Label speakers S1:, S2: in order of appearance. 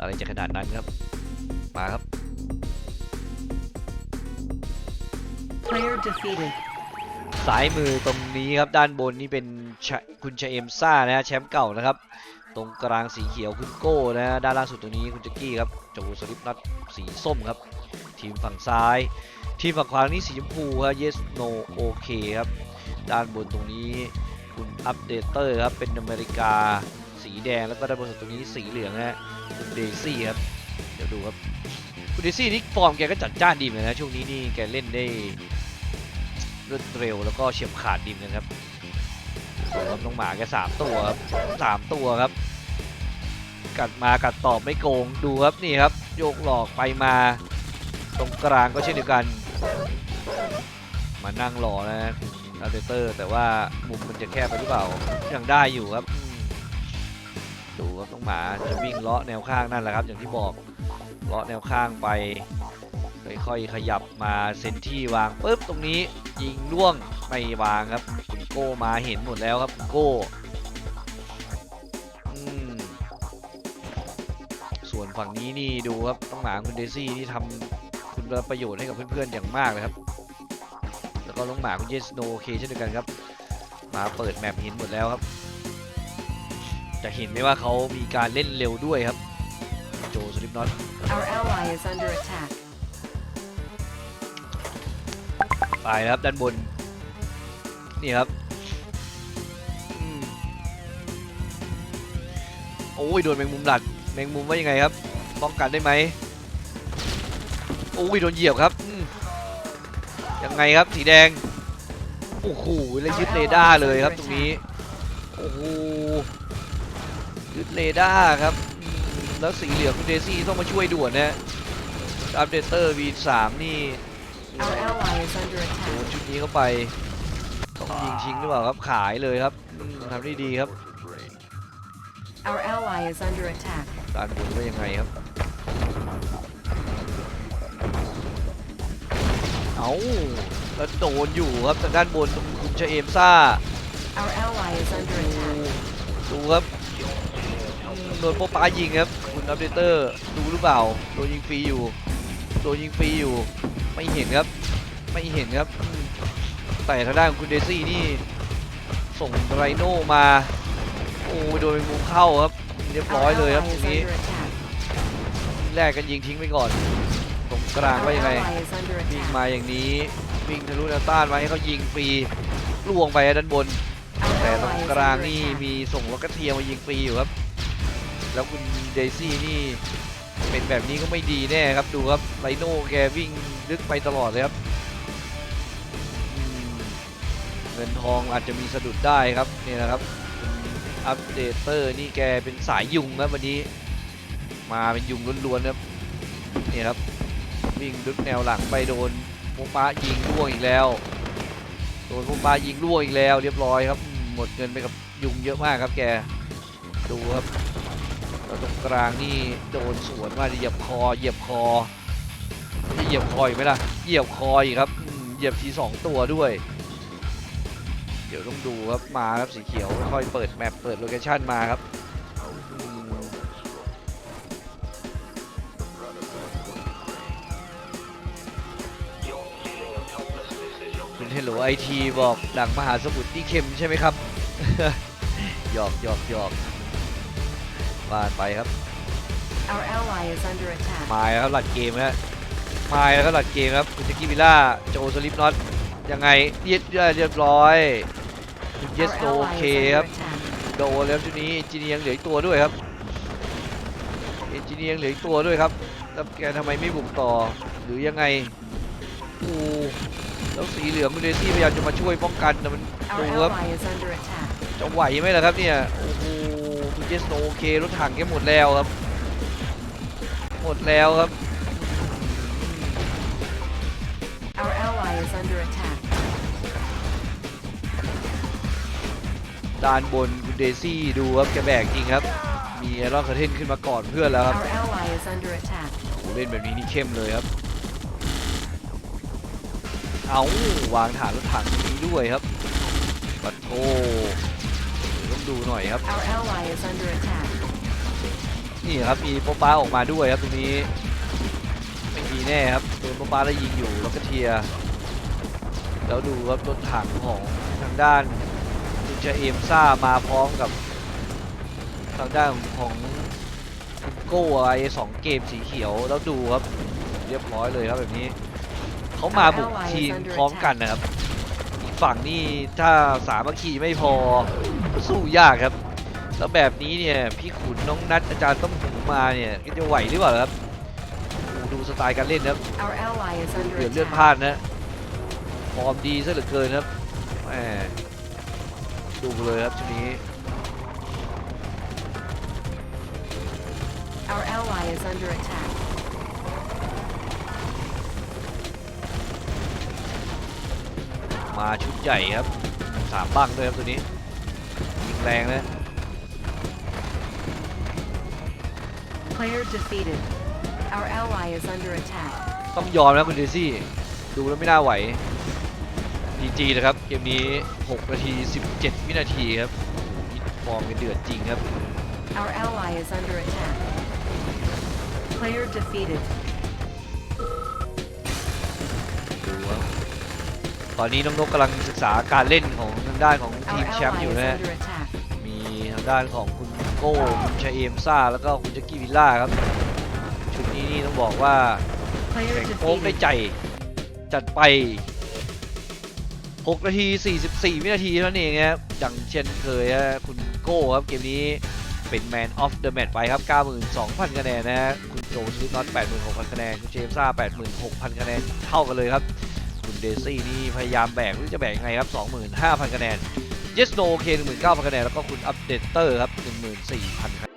S1: อะไรจะขนาดนั้นครับ มาครับ
S2: Player defeated.
S1: ซ้ายมือตรงนี้ครับด้านบนนี่เป็นชะคุณชะเอมซ่านะฮะแชมป์เก่านะครับ ตรงกลางสีเขียวคุณโก้นะฮะด้านล่างสุดตรงนี้คุณแจ็กกี้ครับโจสลิปนัทสีส้มครับ ทีมฝั่งซ้าย ทีมฝั่งขวานี่สีชมพูครับ yes no okay ครับ ด้านบนตรงนี้คุณอัปเดเตอร์ครับเป็นอเมริกา สีแดงแล้วก็ด้านบนสุดตรงนี้สีเหลืองนะฮะคุณเดซี่ครับเดี๋ยวดูครับคุณเดซี่นี่ฟอร์มแกก็จัดจ้านดีเหมือนกันนะช่วงนี้นี่แกเล่นได้รวดเร็วแล้วก็เฉียบขาดดีเหมือนกันครับครับน้องหมาแกสามตัวครับสามตัวครับ กัดมากัดตอบไม่โกงดูครับนี่ครับ โยกหลอกไปมาตรงกลางก็เช่นเดียวกัน มานั่งรอนะอัลเดเตอร์ แต่ว่ามุมมันจะแคบไปหรือเปล่ายังได้อยู่ครับ ดูครับน้องหมาจะวิ่งเลาะแนวข้างนั่นแหละครับ อย่างที่บอกเลาะแนวข้างไปค่อยๆขยับมาเซนที่วางปุ๊บตรงนี้ยิงล่วงไม่วางครับคุณโก้มาเห็นหมดแล้วครับคุณโก้ส่วนฝั่งนี้นี่ดูครับต้องหมาคุณเดซี่ที่ทำคุณประโยชน์ให้กับเพื่อนๆอย่างมากเลยครับ แล้วก็น้องหมาคุณเยสโนเคเช่นเดียวกันครับ มาเปิดแมปเห็นหมดแล้วครับ จะเห็นไหมว่าเขามีการเล่นเร็วด้วยครับ โจสลิปน็อต
S2: Our ally is under attack.
S1: ตายแล้วครับ ด้านบน นี่ครับอืมโอ้ย โดนแมงมุมดัดแมงมุมว่ายังไงครับ ป้องกันได้ไหมโอ้ย โดนเหยียบครับอืมยังไงครับสีแดง โอ้โหแล้วยึดเรดาร์เลยครับตรงนี้ โอ้โห ยึดเรดาร์ครับอืมแล้วสีเหลืองคุณเดซี่ต้องมาช่วยด่วนนะอัปเดตเตอร์ V3 นี่
S2: Our ally is under
S1: โดน
S2: attack.
S1: ชุดนี้เข้าไปต้องยิงทิ้งหรือเปล่าครับขายเลยครับอืมทำได้ดีครับ
S2: Our ally is under attack.
S1: ด้านบนว่ายังไงครับ เอาแล้วโดนอยู่ครับทางด้านบนตรงคุณชะเอมซ่า
S2: Our ally is under attack.
S1: ดูครับอืม โดนโป๊ปป้ายิงครับคุณอัปเดเตอร์ดูหรือเปล่าโดนยิงฟรีอยู่โดนยิงฟรีอยู่ ไม่เห็นครับ ไม่เห็นครับอืมแต่ทางด้านของคุณเดซี่นี่ ส่งไรโน่มา โอ้ยโดนเป็นมุมเข้าครับ เรียบร้อย
S2: Our
S1: เลยครับ
S2: ally
S1: ตร
S2: is
S1: งนี้
S2: under attack.
S1: แรกกันยิงทิ้งไปก่อน ตรงกลาง
S2: Our
S1: ว่ายังไง
S2: ally is under
S1: วิ่ง
S2: attack.
S1: มาอย่างนี้วิ่งทะลุแนวต้านมาให้เขายิงฟรีล่วงไปด้านบน
S2: Our
S1: แต่ตรง
S2: ally is
S1: กลาง
S2: under
S1: นี่
S2: attack.
S1: มีส่งล็อกกระเทียมมายิงฟรีอยู่ครับ แล้วคุณเดซี่นี่เป็นแบบนี้ก็ไม่ดีแน่ครับดูครับไรโน่แกวิ่งลึกไปตลอดเลยครับเงินทองอาจจะมีสะดุดได้ครับนี่นะครับอัปเดตเตอร์นี่แกเป็นสายยุงครับวันนี้ มาเป็นยุงล้วนๆครับนี่ครับวิ่งลึกแนวหลังไปโดนโมป้ายิงล่วงอีกแล้วโดนโมป้ายิงล่วงอีกแล้ว เรียบร้อยครับหมดเงินไปกับยุงเยอะมากครับแกดูครับ แล้วตรงกลางนี่โดนสวนมาเหยียบคอเหยียบคอจะเหยียบคออีกไหมล่ะเหยียบคออีกครับเหยียบทีสองตัวด้วย เดี๋ยวต้องดูครับมาครับสีเขียวค่อยเปิดแมปเปิดโลเคชั่นมาครับคุณเฮลโลไอทีบอกดังมหาสมุทรที่เค็มใช่ไหมครับหยอกหยอกหยอก ว่านไปครับ
S2: Our ally is under attack.
S1: มาแล้วครับหลัดเกมฮะมาแล้วครับหลัดเกมครับคุณจักกี้วิลล่าโจสลิปน็อตยังไงเรียบเรียบร้อยคุณเย
S2: Our
S1: สโอ
S2: ally
S1: เค
S2: is
S1: ค
S2: under
S1: รับ
S2: attack.
S1: โดนแล้วชุดนี้เอนจิเนียร์เหลืออีกตัวด้วยครับเอนจิเนียร์เหลืออีกตัวด้วยครับแล้วแกทำไมไม่บุกต่อหรือยังไงโอ้แล้วสีเหลืองคุณเดซี่พยายามจะมาช่วยป้องกันแต่มัน
S2: Our
S1: ดูครับ
S2: ally is under attack.
S1: จะไหวไหมล่ะครับเนี่ยโอ้โหคุณ เจสโนโอเครถถังแกหมดแล้วครับ หมดแล้วครับ
S2: Our ally is under attack.
S1: ด้านบนคุณเดซี่ดูครับแกแบกจริงครับ มีไอรอนคาเทนขึ้นมาก่อนเพื่อนแล้วครับ
S2: Our ally is under attack.
S1: โอ้โหเล่นแบบนี้นี่เข้มเลยครับ เอาวางฐานรถถังตรงนี้ด้วยครับปัดโทเดี๋ยวต้องดูหน่อยครับ
S2: Our ally is under attack.
S1: นี่ครับมีโป๊ป้าออกมาด้วยครับตรงนี้ไม่มีแน่ครับโดนโป๊ป้าแล้วยิงอยู่แล้วก็เทียร์แล้วดูครับรถถังของทางด้านคุณจะเอมซ่ามาพร้อมกับทางด้านของคุณโก้ไอสองเกมสีเขียวแล้วดูครับเรียบร้อยเลยครับแบบนี้เขามาบุกทีมพร้อมกันนะครับอีก ฝั่งนี่ถ้าสามัคคีไม่พอสู้ยากครับ แล้วแบบนี้เนี่ยพี่ขุนน้องนัดอาจารย์ต้องหูมาเนี่ยจะไหวหรือเปล่าครับโอ้ดูสไตล์การเล่นนะครับ
S2: Our ally is
S1: เดือ
S2: under
S1: ดเลือดพลา
S2: attack.
S1: ดนะฟอร์มดีซะเหลือเกินครับแหมดูเลยครับชุดนี้
S2: Our ally is under attack.
S1: มาชุดใหญ่ครับสามบังด้วยครับตัวนี้ยิงแรงนะ
S2: Player defeated. Our ally is under attack.
S1: ต้องยอมนะคุณเดซี่ดูแล้วไม่น่าไหวดีจีนะครับ เกมนี้ 6 นาที 17 วินาทีครับโอ้โหฟอร์มกันเดือดจริงครับ
S2: Our ally is under attack. Player defeated.
S1: ดูครับ ตอนนี้น้องนกกำลังศึกษาการเล่นของทางด้านของที
S2: Our
S1: มแชมป์
S2: ally
S1: อยู่
S2: is
S1: นะฮะ
S2: under attack.
S1: มีทางด้านของคุณโก้คุณชาเอมซ่าแล้วก็คุณแจ็กกี้วิลล่าครับชุดนี้นี่ต้องบอกว่า
S2: Player
S1: แข่งโค้งได้
S2: defeated.
S1: ใจจัดไป 6 นาที 44 วินาทีเท่านั้นเองครับอย่างเช่นเคยฮะคุณโก้ครับเกมนี้เป็น Man of the Match ไปครับ 92,000 คะแนนนะฮะคุณโจสลิปน็อต86,000 คะแนน คุณเจมส์ซ่า86,000 คะแนน เท่ากันเลยครับ คุณเดซี่นี่พยายามแบกไม่รู้จะแบกยังไงครับ 25,000 คะแนน Yes No โอเค19,000 คะแนน แล้วก็คุณอัปเดตเตอร์ครับ 14,000คะแนน